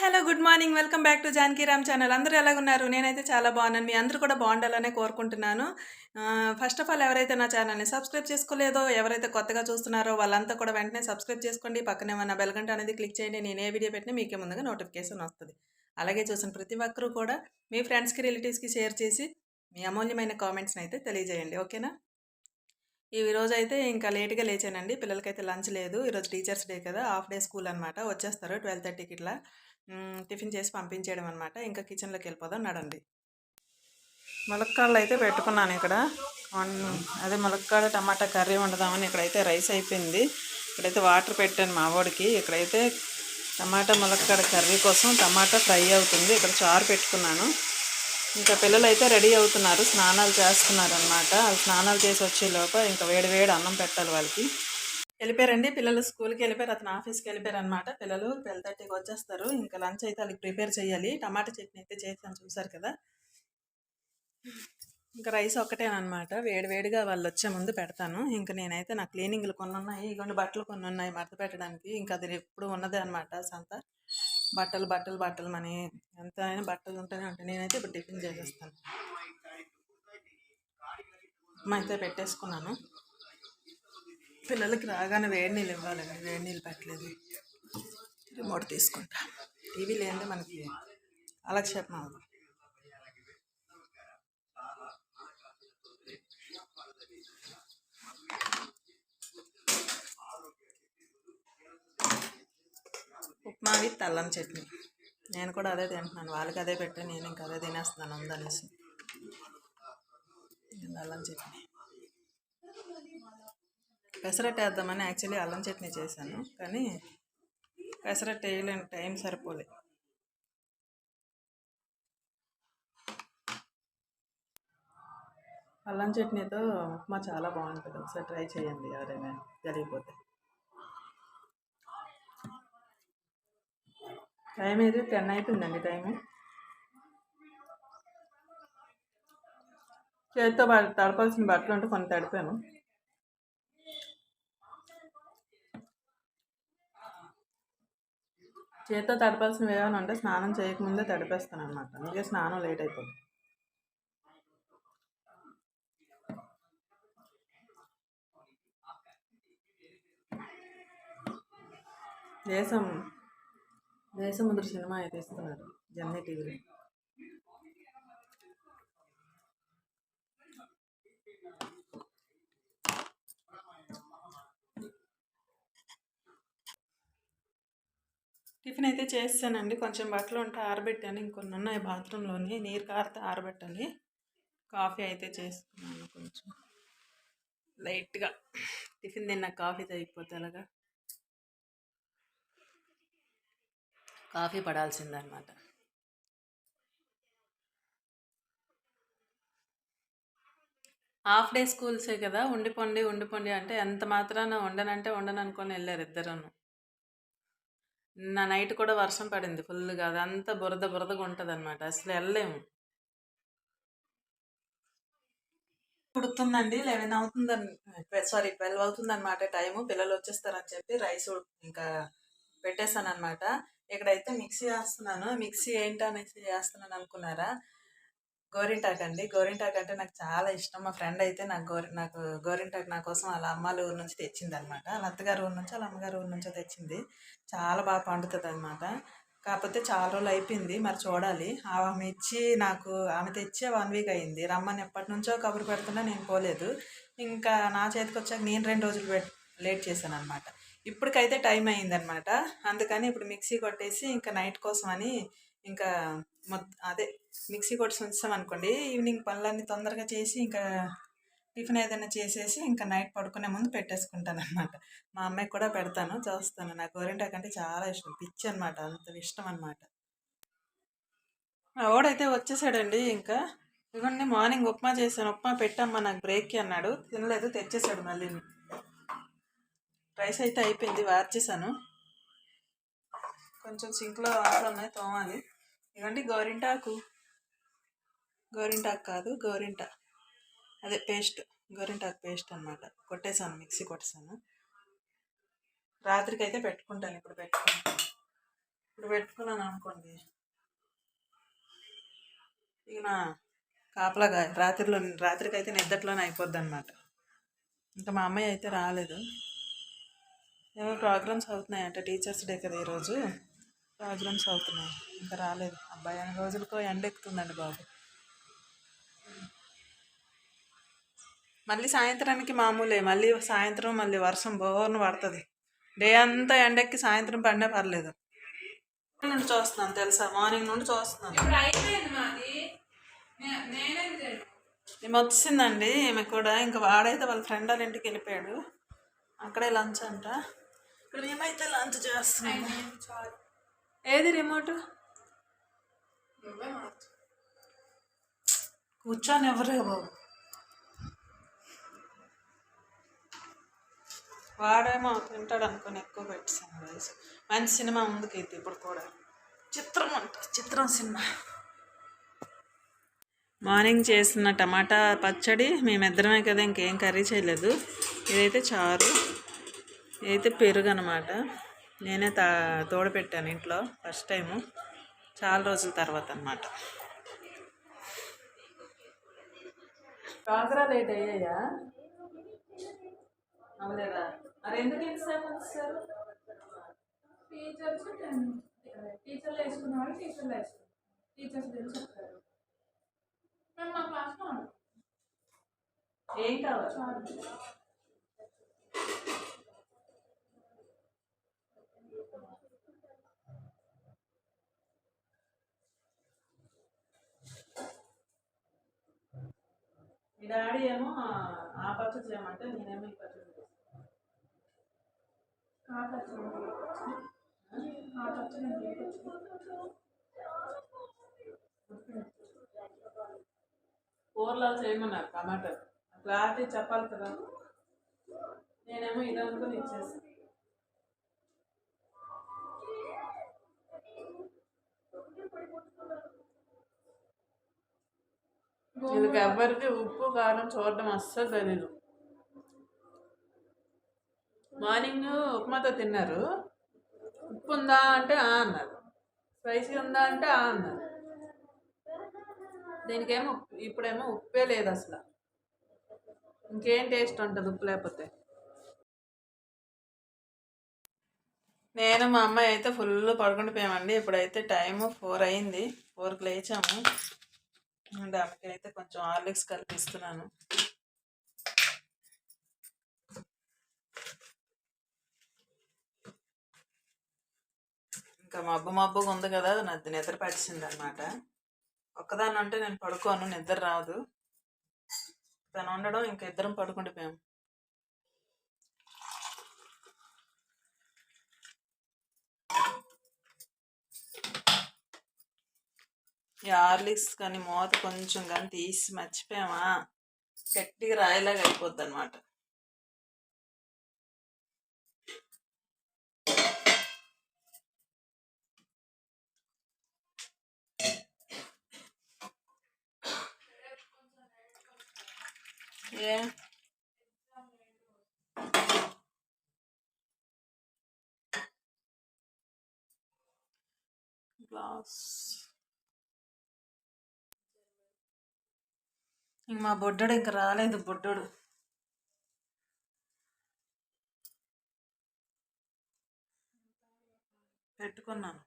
Hello good morning. Welcome back to Janaki Ram channel. అందరూ ఎలాగున్నారు? నేనైతే చాలా బాగున్నాను. మీ అందరూ కూడా బాగుండాలనే కోరుకుంటున్నాను. ఫస్ట్ ఆఫ్ ఆల్ ఎవరైతే నా ఛానల్ని సబ్స్క్రైబ్ చేసుకోలేదో ఎవరైతే కొత్తగా చూస్తున్నారో వాళ్ళంతా కూడా వెంటనే సబ్స్క్రైబ్ చేసుకోండి. పక్కనే ఉన్న బెల్గంట అనేది క్లిక్ చేయండి. నేను ఏ వీడియో పెట్టినా మీకే ముందుగా నోటిఫికేషన్ వస్తుంది. అలాగే చూసిన ప్రతి ఒక్కరూ కూడా మీ ఫ్రెండ్స్కి రిలేటివ్స్కి షేర్ చేసి మీ అమూల్యమైన కామెంట్స్ని అయితే తెలియజేయండి. ఓకేనా ఈ రోజు అయితే ఇంకా లేట్గా లేచానండి. పిల్లలకైతే లంచ్ లేదు. ఈరోజు టీచర్స్ డే కదా. హాఫ్ డే స్కూల్ అనమాట వచ్చేస్తారు. ట్వెల్వ్ థర్టీకి ఇట్లా. టిఫిన్ చేసి పంపించేయడం అనమాట ఇంకా కిచెన్లోకి వెళ్ళిపోదాం నడండి. ములక్కాడలు అయితే పెట్టుకున్నాను ఇక్కడ. అదే ములక్కాడ టమాటా కర్రీ వండుదామని ఇక్కడైతే రైస్ అయిపోయింది. ఇక్కడైతే వాటర్ పెట్టాను మా వాడికి. ఇక్కడైతే టమాటా ములక్కాడ కర్రీ కోసం టమాటా ఫ్రై అవుతుంది. ఇక్కడ చారు పెట్టుకున్నాను. ఇంకా పిల్లలు అయితే రెడీ అవుతున్నారు. స్నానాలు చేస్తున్నారు అనమాట వాళ్ళు స్నానాలు చేసి వచ్చే లోప ఇంకా వేడి వేడి అన్నం పెట్టాలి వాళ్ళకి. వెళ్ళిపోయారండి. పిల్లలు స్కూల్కి వెళ్ళిపోయారు. అతను ఆఫీస్కి వెళ్ళిపోయారు అనమాట పిల్లలు ట్వెల్వ్ థర్టీకి వచ్చేస్తారు. ఇంకా లంచ్ అయితే వాళ్ళకి ప్రిపేర్ చేయాలి. టమాటా చట్నీ అయితే చేస్తాను చూసారు కదా. ఇంకా రైస్ ఒక్కటేనమాట వేడి వేడిగా వాళ్ళు వచ్చే ముందు పెడతాను. ఇంకా నేనైతే నా క్లీనింగ్లు కొన్ని ఉన్నాయి ఇగోండి బట్టలు కొన్ని ఉన్నాయి మడత పెట్టడానికి. ఇంకా అది ఎప్పుడు ఉన్నదే అనమాట సంత బట్టలు బట్టలు బట్టలు మని ఎంత అయినా బట్టలు ఉంటూనే ఉంటాయి. నేనైతే ఇప్పుడు టిఫిన్ చేసేస్తాను. ఉప్మా అయితే పెట్టేసుకున్నాను. పిల్లలకి రాగానే వేడి నీళ్ళు ఇవ్వాలండి వేడి నీళ్ళు పెట్టలేదు. రిమోట్ తీసుకుంటా. టీవీ లేదంటే మనకి అలక్షేపం ఉప్మా విత్ అల్లం చట్నీ. నేను కూడా అదే తింటున్నాను. వాళ్ళకి అదే పెట్టి నేను ఇంకా అదే తినేస్తున్నాను ఉందనేసి అల్లం చట్నీ. పెసరట్టు వేద్దామని యాక్చువల్లీ అల్లం చట్నీ చేశాను కానీ పెసరట్టు వేయలేని టైం సరిపోలే. అల్లం చట్నీతో ఉప్మా చాలా బాగుంటుంది ఒకసారి ట్రై చేయండి ఎవరైనా జరిగిపోతే. టైం ఏది? టెన్ అయిపోయిందండి టైము చేతితో తడపాల్సిన బట్టలు ఉంటే కొన్ని తడిపాను. చేతితో తడపాల్సినవి ఏమైనా ఉంటే స్నానం చేయకముందే తడిపేస్తాను అనమాట అందుకే స్నానం లేట్ అయిపోతుంది దేశం దేశముద్ర సినిమా అయితే ఇస్తున్నారు జమ్నీ టీవీలో. టిఫిన్ అయితే చేస్తానండి కొంచెం బట్టలు ఉంటే ఆరబెట్టాను. ఇంకొన్ని ఉన్నాయి బాత్రూంలోని. నీరు కారితే ఆరబెట్టాలి కాఫీ అయితే చేసుకున్నాను కొంచెం. లైట్గా టిఫిన్ తిన్న కాఫీ తగ్గిపోతే అలాగా కాఫీ పడాల్సిందనమాట హాఫ్ డే స్కూల్సే కదా. ఉండిపోండి ఉండిపోండి అంటే ఎంత మాత్రాన ఉండనంటే ఉండను అనుకొని వెళ్ళారు ఇద్దరును. నా నైట్ కూడా వర్షం పడింది ఫుల్గా అదంతా బురద బురదగా ఉంటుంది అనమాట అసలు వెళ్ళలేము. ఉడుకుతుందండి లెవెన్ అవుతుందని సారీ ట్వెల్వ్ అవుతుంది అనమాట టైము. పిల్లలు వచ్చేస్తారని చెప్పి రైస్ ఇంకా పెట్టేస్తాను అనమాట ఇక్కడైతే మిక్సీ చేస్తున్నాను మిక్సీ ఏంటనేసి చేస్తున్నాను అనుకున్నారా? గోరింటాకు అండి. గోరింటాకు అంటే నాకు చాలా ఇష్టం. మా ఫ్రెండ్ అయితే నాకు గోరి నాకు గోరింటాకు నా కోసం వాళ్ళ అమ్మాల ఊరు నుంచి తెచ్చింది అనమాట వాళ్ళ అత్తగారి ఊరు నుంచి వాళ్ళ అమ్మగారి ఊరు నుంచో తెచ్చింది. చాలా బాగా పండుతుంది అనమాట కాకపోతే చాలా రోజులు అయిపోయింది. మరి చూడాలి. ఆమె ఇచ్చి నాకు ఆమె తెచ్చే వన్ వీక్ అయింది. రమ్మని ఎప్పటి నుంచో కబురు పెడుతున్నా నేను పోలేదు. ఇంకా నా చేతికి వచ్చాక నేను రెండు రోజులు లేట్ చేశాను అనమాట ఇప్పటికైతే టైం అయిందనమాట అందుకని ఇప్పుడు మిక్సీ కొట్టేసి ఇంకా నైట్ కోసం అని ఇంకా మొత్తం అదే మిక్సీ కొట్టి ఉంచాం అనుకోండి ఈవినింగ్ పనులన్నీ తొందరగా చేసి ఇంకా టిఫిన్ ఏదైనా చేసేసి ఇంకా నైట్ పడుకునే ముందు పెట్టేసుకుంటాను అనమాట మా అమ్మాయికి కూడా పెడతాను చూస్తాను. నాకు గోరింటాకు అంటే చాలా ఇష్టం. పిచ్చి అనమాట అంత ఇష్టం అనమాట ఓడైతే వచ్చేసాడండి ఇంకా. ఇవ్వండి మార్నింగ్ ఉప్మా చేశాను. ఉప్మా పెట్టమ్మా నాకు బ్రేక్కి అన్నాడు. తినలేదు తెచ్చేసాడు మళ్ళీ. రైస్ అయితే అయిపోయింది వార్చేసాను కొంచెం సింక్లో వాటర్ ఉన్నాయి తోమాలి. ఇవ్వండి గోరింటాకు. గోరింటాకు కాదు గోరింట. అదే పేస్ట్ గోరింటాకు పేస్ట్ అనమాట కొట్టేసాను మిక్సీ కొట్టేశాను రాత్రికి అయితే పెట్టుకుంటాను ఇప్పుడు పెట్టుకుంటాను ఇప్పుడు పెట్టుకున్నాను అనుకోండి. ఇక నా కాపలాగా రాత్రిలో రాత్రికి అయితే నిద్దట్లోనే అయిపోద్ది అనమాట ఇంకా మా అమ్మాయి అయితే రాలేదు. ఏమో ప్రోగ్రామ్స్ అవుతున్నాయంట టీచర్స్ డే కదా ఈరోజు. ప్రోగ్రామ్స్ అవుతున్నాయి. ఇంకా రాలేదు. అబ్బాయి అన్ని రోజులకో ఎండ ఎక్కుతుందండి బాబు. మళ్ళీ సాయంత్రానికి మామూలే. మళ్ళీ సాయంత్రం మళ్ళీ వర్షం బోర్న పడుతుంది. డే అంతా ఎండెక్కి సాయంత్రం పడినా పర్లేదు. నుండి చూస్తున్నాను తెలుసా? మార్నింగ్ నుండి చూస్తున్నాను. ఈమె వచ్చిందండి. ఈమె కూడా ఇంకా వాడైతే వాళ్ళ ఫ్రెండ్ వాళ్ళ ఇంటికి వెళ్ళిపోయాడు. అక్కడే లంచ్ అంట. ఇక్కడ మేమైతే లంచ్ చేస్తున్నాము. ఏది రిమోట్ కూర్చొని ఎవరే బాబు. వాడేమో తింటాడు అనుకుని ఎక్కువ పెట్టాను వయసు మంచి సినిమా ముందుకైతే ఇప్పుడు కూడా. చిత్రం అంట చిత్రం సినిమా. మార్నింగ్ చేసిన టమాటా పచ్చడి మేమిద్దరమే కదా ఇంకేం కర్రీ చేయలేదు. ఇదైతే చారు ఇదైతే పెరుగు అనమాట నేనే తా తోడు పెట్టాను ఇంట్లో ఫస్ట్ టైము. చాలా రోజుల తర్వాత అనమాట కాకరా లేట్ అయ్యాయా? అవలేదా మరి ఎందుకు ఎంతసేపు టీచర్స్ టీచర్లు వేసుకున్న వాళ్ళు టీచర్లు వేసుకున్నారు. టీచర్స్ తెలిసి చెప్తారు మేము మా క్లాస్లో ఉన్నాం. ఏం కావాలి? మీ డాడీ ఏమో ఆ పచ్చడి చేయమంటే నేనేమో ఈ పచ్చడి కూరలో చేయమన్నారు టమాటా క్లారిటీ చెప్పాలి కదా. నేనేమో ఇది అనుకుని ఇచ్చేసాను వీళ్ళకి ఎవ్వరికి ఉప్పు కారం చూడడం అస్సలు తెలీదు. మార్నింగ్ ఉప్మాతో తిన్నారు. ఉప్పు ఉందా అంటే ఆ అన్నారు. స్పైసీ ఉందా అంటే ఆ అన్నారు. దీనికేమో ఇప్పుడేమో ఉప్పే లేదు అసలు. ఇంకేం టేస్ట్ ఉంటుంది ఉప్పు లేకపోతే? నేను మా అమ్మాయి అయితే ఫుల్ పడుకుండిపోయామండి. ఇప్పుడైతే టైము ఫోర్ అయింది. ఫోర్కి లేచాము. దానికి ఆమెకైతే కొంచెం హార్లిక్స్ కలిపిస్తున్నాను. ఇంకా మబ్బు మబ్బుగా ఉంది కదా నాకు నిద్ర పట్టించింది అనమాట ఒక్కదాన్ని అంటే నేను పడుకోను నిద్ర రాదు. తను ఉండడం ఇంకా ఇద్దరం పడుకుండిపోయాం. హార్లిక్స్ కానీ మూత కొంచెం కానీ తీసి మర్చిపోయామా? గట్టిగా రాయిలాగా అయిపోద్ది అనమాట ఏ? గ్లాస్. ఇంక మా బొడ్డోడు ఇంకా రాలేదు బొడ్డోడు. పెట్టుకున్నాను.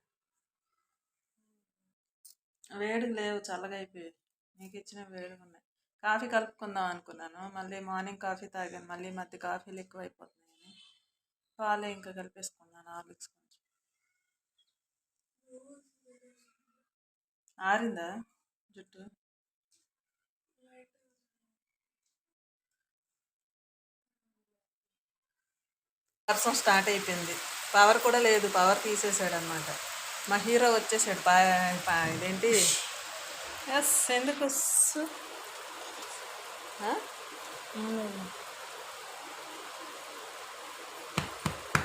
వేడి లేవు చల్లగా అయిపోయాయి. నీకు ఇచ్చిన వేడిగా ఉన్నాయి. కాఫీ కలుపుకుందాం అనుకున్నాను. మళ్ళీ మార్నింగ్ కాఫీ తాగాను. మళ్ళీ మధ్య కాఫీలు ఎక్కువైపోతున్నాయని. పాలే ఇంకా కలిపేసుకున్నాను హార్లిక్స్ కొంచెం. ఆరిందా జుట్టు? వర్షం స్టార్ట్ అయిపోయింది. పవర్ కూడా లేదు పవర్ తీసేసాడు అనమాట మా హీరో వచ్చేసాడు పా పా- ఇదేంటి? ఎస్ ఎందుకు?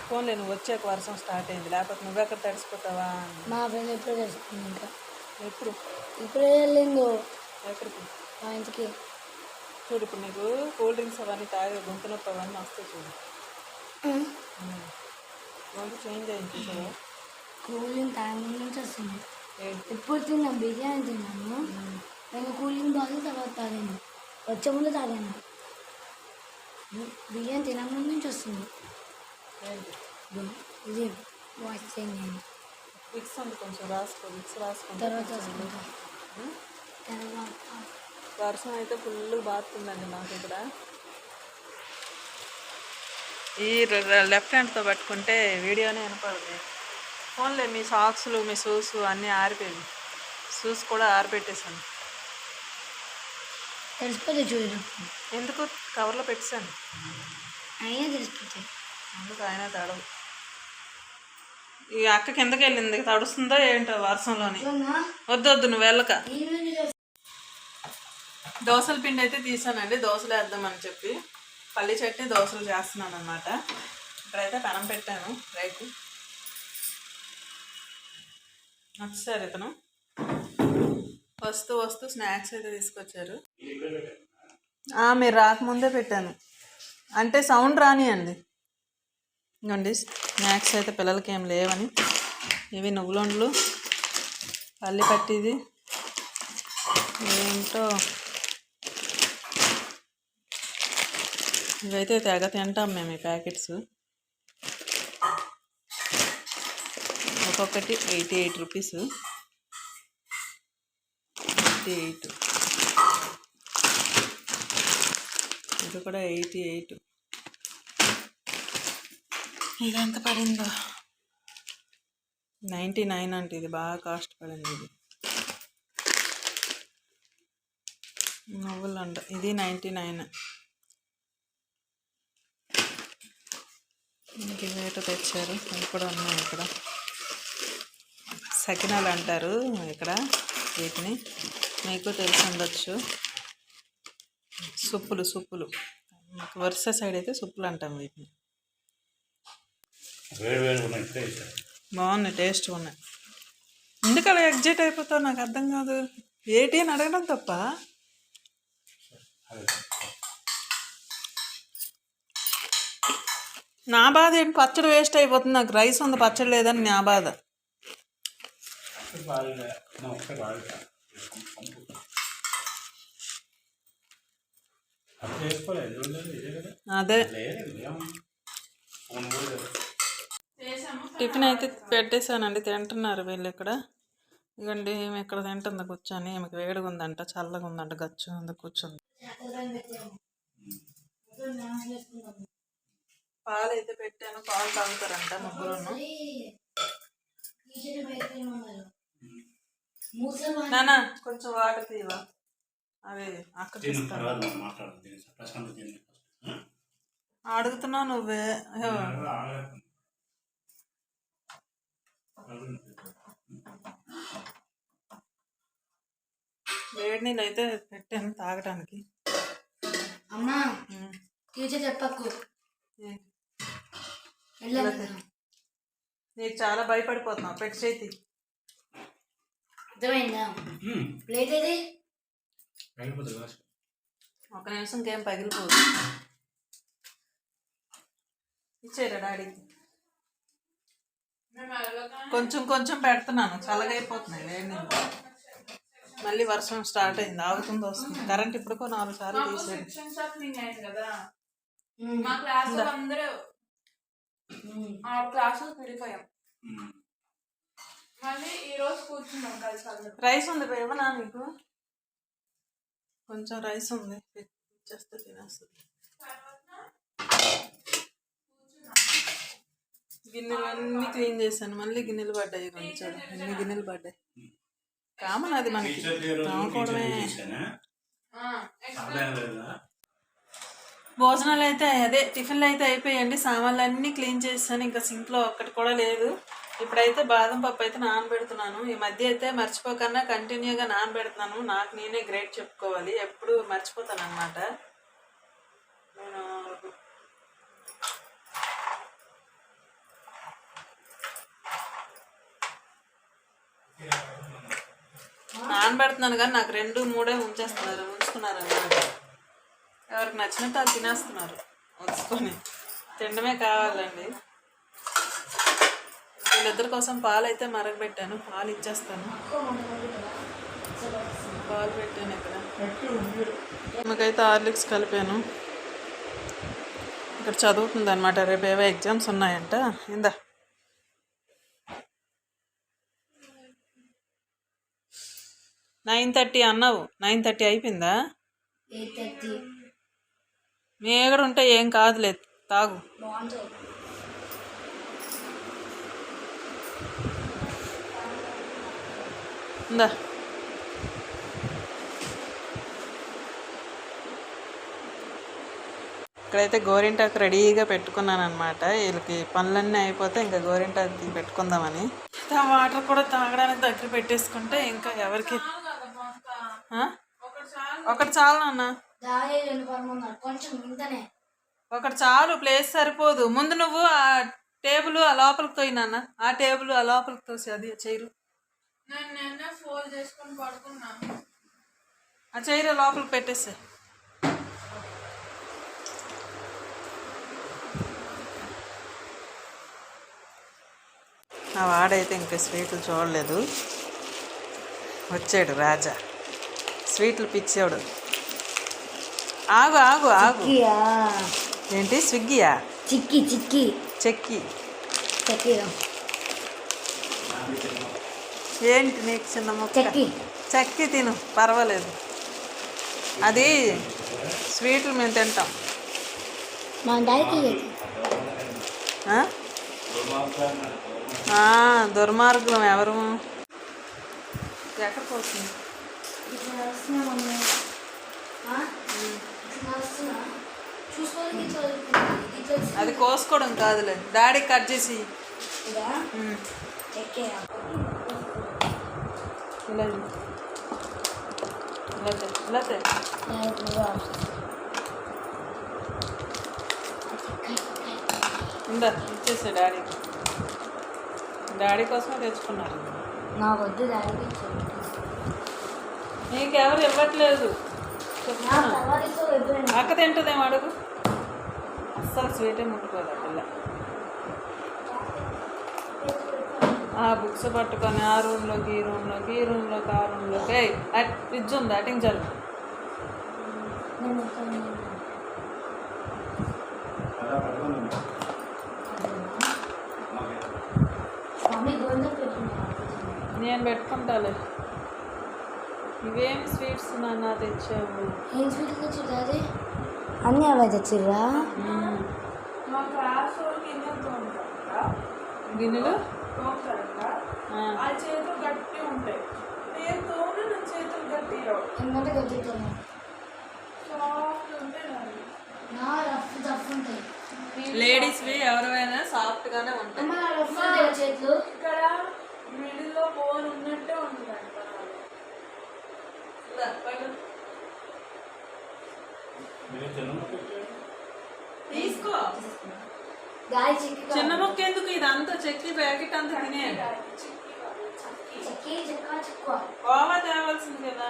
ఫోన్లే నువ్వు వచ్చాక వర్షం స్టార్ట్ అయింది. లేకపోతే నువ్వెక్కడ తడిసిపోతావా. మా ఫ్రెండ్ ఎప్పుడే తెలుసుకుంది ఇంకా. ఎప్పుడు? ఇప్పుడే వెళ్ళిందో ఎక్కడికి? మా ఇంటికి. చూడు ఇప్పుడు నీకు కూల్ డ్రింక్స్ అవన్నీ తాగే గొంతు నొప్పి అవన్నీ వస్తాయి చూడు. గొంతు చేంజ్ అయింది కూలింగ్ టైం నుంచి వస్తుంది. ఎప్పుడు తిన్నా బిర్యానీ తిన్నాను నేను కూలింగ్ తాగి తర్వాత తాగాను. వచ్చే ముందు తాగాను. బిర్యానీ తినక ముందు నుంచి వస్తుంది. ఏంటి? ఇది వాష్ చేయండి. విక్స్ ఉంది కొంచెం రాసుకో విక్స్ రాసుకుంటే. తర్వాత తర్వాత వర్షం అయితే ఫుల్ బాగుతుందండి మాకు ఇక్కడ. ఈ లెఫ్ట్ హ్యాండ్తో పట్టుకుంటే వీడియోనే వినపడదు. ఫోన్లే మీ సాక్స్లు మీ షూస్ అన్నీ ఆరిపోయింది షూస్ కూడా ఆరిపెట్టేశాను. తెలిసిపోతే చూడు. ఎందుకు? కవర్లో పెట్టాను అయినా తెలిసిపోతాయి అందుకు ఆయన తడవు. ఈ అక్క కిందకి వెళ్ళింది. తడుస్తుందో ఏంటో వర్షంలోని. వద్దు వద్దు నువ్వు వెళ్ళక. దోసల పిండి అయితే తీసానండి. దోశలు వేద్దామని చెప్పి. పల్లి చట్నీ దోశలు చేస్తున్నాను అనమాట ఇక్కడైతే పెనం పెట్టాను రైట్ వచ్చారు ఇతను. వస్తూ వస్తూ స్నాక్స్ అయితే తీసుకొచ్చారు. మీరు రాకముందే పెట్టాను. అంటే సౌండ్ రానియండి. ఇంకోండి స్నాక్స్ అయితే పిల్లలకి ఏం లేవని. ఇవి నువ్వులొండ్లు పల్లి పట్టిది. ఏంటో ఇవైతే తెగ తింటాం మేము ఈ ప్యాకెట్స్. ఒక్కొక్కటి eighty eight rupees. Eighty eight. ఇది కూడా ఎయిటీ ఎయిట్. ఇది ఎంత పడిందో? నైంటీ నైన్ అంటే ఇది బాగా కాస్ట్ పడింది ఇది. నువ్వులు అంట ఇది నైంటీ నైన్. ఇంక ఇవేటో తెచ్చారు. ఇవి కూడా ఉన్నాయి ఇక్కడ. సకినాలు అంటారు ఇక్కడ వీటిని. మీకు తెలిసి ఉండొచ్చు. సుప్పులు సుప్పులు. మాకు వరుస సైడ్ అయితే సుప్పులు అంటాం వీటిని. బాగున్నాయి టేస్ట్ ఉన్నాయి ఎందుకు అలా ఎగ్జైట్ అయిపోతావు? నాకు అర్థం కాదు. ఏటి అని అడగడం తప్ప. నా బాధ ఏంటి? పచ్చడి వేస్ట్ అయిపోతుంది. నాకు రైస్ ఉంది పచ్చడి లేదని నా బాధ. అదే. టిఫిన్ అయితే పెట్టేశానండి తింటున్నారు వీళ్ళు ఇక్కడ. ఇదిగండి ఈమె ఇక్కడ తింటుంది? కూర్చొని ఈమెకి వేడిగా ఉందంట చల్లగా ఉందంట గచ్చు ఉంది కూర్చుంది. పాలు అయితే పెట్టాను పాలు తాగుతారంట ముగ్గురును. నాన్న కొంచెం వాటర్ తీవా అవి అక్క తిను తీస్తాను తర్వాత మనం మాట్లాడదాం దీని ప్రశాంత్ తిని ఫస్ట్ అడుగుతున్నావు నువ్వే. వేడి నీళ్ళు అయితే పెట్టాను తాగడానికి అమ్మా. టీచర్ చెప్పకు. నీకు చాలా భయపడిపోతున్నావు పెట్టి చేతి. అర్థమైందా? ప్లేట్ ఏది? ఒక నిమిషం ఇంకేం పగిలిపోదు. ఇచ్చేరా వెళ్ళగా కొంచెం కొంచెం పెడుతున్నాను. చల్లగా అయిపోతున్నాయి. వేడి మళ్ళీ వర్షం స్టార్ట్ అయింది. ఆగుతుంది వస్తుంది. కరెంట్ ఇప్పుడుకో నాలుగు సార్లు తీసేది ఆరు క్లాసులు విడిపోయాం మళ్ళీ ఈ రోజు కూర్చున్నాం కలిసి అందరం. రైస్ ఉంది ఇవ్వనా నీకు? కొంచెం రైస్ ఉంది. ఇచ్చేస్తే తినేస్తుంది గిన్నెలు అన్నీ క్లీన్ చేశాను. మళ్ళీ గిన్నెలు పడ్డాయి కొంచెం. ఎన్ని గిన్నెలు పడ్డాయి. కామన్ అది మనకి. తోముకోవడమే టీచర్ చేశానా ఆ, అర్థం లేదా భోజనాలు అయితే అదే టిఫిన్లు అయితే అయిపోయాయండి సామాన్లు అన్నీ క్లీన్ చేశాను. ఇంకా సింక్లో ఒక్కటి కూడా లేదు. ఇప్పుడైతే బాదం పప్పు అయితే నానబెడుతున్నాను. ఈ మధ్య అయితే మర్చిపోకన్నా కంటిన్యూగా నానబెడుతున్నాను. నాకు నేనే గ్రేట్ చెప్పుకోవాలి. ఎప్పుడు మర్చిపోతాను అనమాట నేను నానబెడుతున్నాను కానీ నాకు రెండు మూడే ఉంచేస్తున్నారు. ఉంచుతున్నారు అన్నమాట ఎవరికి నచ్చినట్టు అది తినేస్తున్నారు. వచ్చుకొని తినడమే కావాలండి. వీళ్ళిద్దరి కోసం పాలు అయితే మరగబెట్టాను. పాలు ఇచ్చేస్తాను. పాలు పెట్టాను ఇక్కడ. ఆమెకైతే హార్లిక్స్ కలిపాను. ఇక్కడ చదువుతుంది అనమాట రేపు ఏవో ఎగ్జామ్స్ ఉన్నాయంట. ఇందా. నైన్ థర్టీ అన్నావు. నైన్ థర్టీ అయిపోయిందా? Eight thirty. మీ ఎక్కడ ఉంటే ఏం కాదులే తాగు. ఇందా. ఇక్కడైతే గోరింటాకు రెడీగా పెట్టుకున్నాను అనమాట వీళ్ళకి పనులన్నీ అయిపోతే ఇంకా గోరింటాకు పెట్టుకుందామని. ఆ వాటర్ కూడా తాగడానికి దగ్గర పెట్టేసుకుంటే ఇంకా ఎవరికి? ఒకటి చాలు నాన్న. కొంచెం ఇంతనే ఒకటి చాలు ప్లేస్ సరిపోదు. ముందు నువ్వు ఆ టేబుల్ ఆ లోపలికి తోయి నాన్న. ఆ టేబుల్ ఆ లోపలికి తోసి అది చైరు నేను నిన్న ఫోల్డ్ చేసుకొని పడుకున్నాను ఆ చైరు లోపలికి పెట్టేసే. ఆ వాడైతే ఇంకా స్వీట్లు చూడలేదు. వచ్చాడు రాజా. స్వీట్లు పిచ్చాడు ఆగు ఆగు ఆగు. ఏంటి? స్విగ్గీయా? చిక్కి చిక్కి. చెక్కి. చక్కిరా ఏంటి నీకు చిన్న ముక్క? చెక్కి. చెక్కి తిను పర్వాలేదు. అది స్వీట్లు మేము తింటాం. మా డాడీకి దుర్మార్గులం ఎవరు? ఎక్కడికి వస్తుంది అది కోసుకోవడం కాదులే. డాడీ కట్ చేసి ఇదా? ఇచ్చేసే డాడీకి డాడీ. కోసమే తెచ్చుకున్నారు. నా వద్దు డాడీకి ఇచ్చేయండి. నీకెవరు ఇవ్వట్లేదు. అక్క తింటుందేమో అడుగు? అస్సలు స్వీటే ముట్టుకోదు పిల్ల. ఆ బుక్స్ పట్టుకొని ఆ రూమ్లోకి ఈ రూమ్లోకి ఈ రూమ్లోకి ఆ రూమ్లోకి అట్ ఫ్రిడ్జ్ ఉంది? అటింగ్ పెట్టుకున్నా నేను పెట్టుకుంటాలే. ఇవేం స్వీట్స్ నాన్న తెచ్చావు? ఏం స్వీట్ తెచ్చి అన్నీ అవే తెచ్చిర్రా? గిన్నెలు చేతులు గట్టి ఉంటాయి. నేను తోమి నా చేతులు గట్టి రావు ఎందుకంటే గట్టితోనే సాఫ్ట్ ఉంటాయి. నా రఫ్ రఫ్ ఉంటాయి. లేడీస్వి ఎవరైనా సాఫ్ట్గానే ఉంటాయి. అమ్మ నా రఫ్ ఉంటాయి చేతులు. ఇక్కడ మిడిల్లో బోన్ ఉన్నట్టే ఉంటుంది. తీసుకో. చిన్న ముక్క ఎందుకు? ఇదంతా చెక్కి ప్యాకెట్ అంతా తినే. చెక్కి చెక్క చిక్కువ కోవా తేవాల్సింది కదా.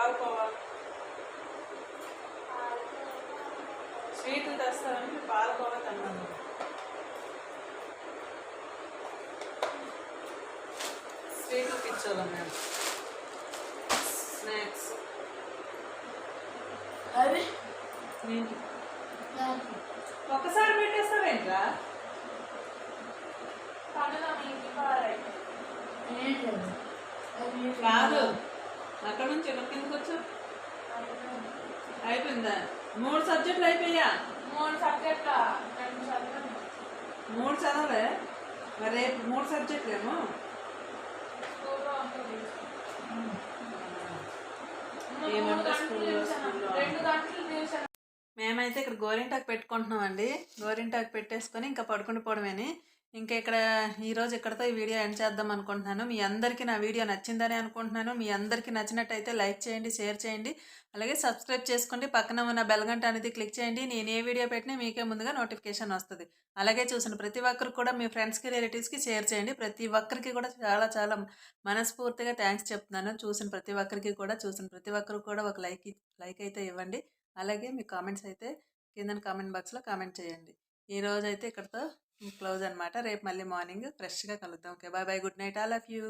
ఆవు కోవా. స్వీట్లు తెస్తారని పాల కోవా తిన్నాను. స్వీట్లు పిచ్చోళ్ళం మేము. స్నాక్స్. అవి ఏంటి? ఒక్కసారి పెట్టేస్తావేంట్రా? కాదు. అక్కడ నుంచి ఇలా కిందకి వచ్చా అయిపోయిందా. మూడు సబ్జెక్టులు అయిపోయా మూడు సబ్జెక్ట్ల? మూడు చదవలే? మరి రేపు మూడు సబ్జెక్టులు మేమైతే ఇక్కడ గోరింటాకు పెట్టుకుంటున్నామండి. గోరింటాకు పెట్టేసుకొని ఇంకా పడుకుని పోవడమేని. ఇంకా ఇక్కడ ఈరోజు ఇక్కడతో ఈ వీడియో ఎండ్ చేద్దాం అనుకుంటున్నాను. మీ అందరికీ నా వీడియో నచ్చిందని అనుకుంటున్నాను. మీ అందరికీ నచ్చినట్టయితే లైక్ చేయండి షేర్ చేయండి. అలాగే సబ్స్క్రైబ్ చేసుకోండి. పక్కన ఉన్న బెల్గంట అనేది క్లిక్ చేయండి. నేను ఏ వీడియో పెట్టినా మీకే ముందుగా నోటిఫికేషన్ వస్తుంది. అలాగే చూసిన ప్రతి ఒక్కరు కూడా మీ ఫ్రెండ్స్కి రిలేటివ్స్కి షేర్ చేయండి. ప్రతి ఒక్కరికి కూడా చాలా చాలా మనస్ఫూర్తిగా థ్యాంక్స్ చెప్తున్నాను. చూసిన ప్రతి ఒక్కరికి కూడా చూసిన ప్రతి ఒక్కరు కూడా ఒక లైక్ లైక్ అయితే ఇవ్వండి. అలాగే మీ కామెంట్స్ అయితే కింద కామెంట్ బాక్స్లో కామెంట్ చేయండి. ఈ రోజు అయితే ఇక్కడితో క్లోజ్ అనమాట రేపు మళ్ళీ మార్నింగ్ ఫ్రెష్గా కలుద్దాం. Okay bye bye good night all of you.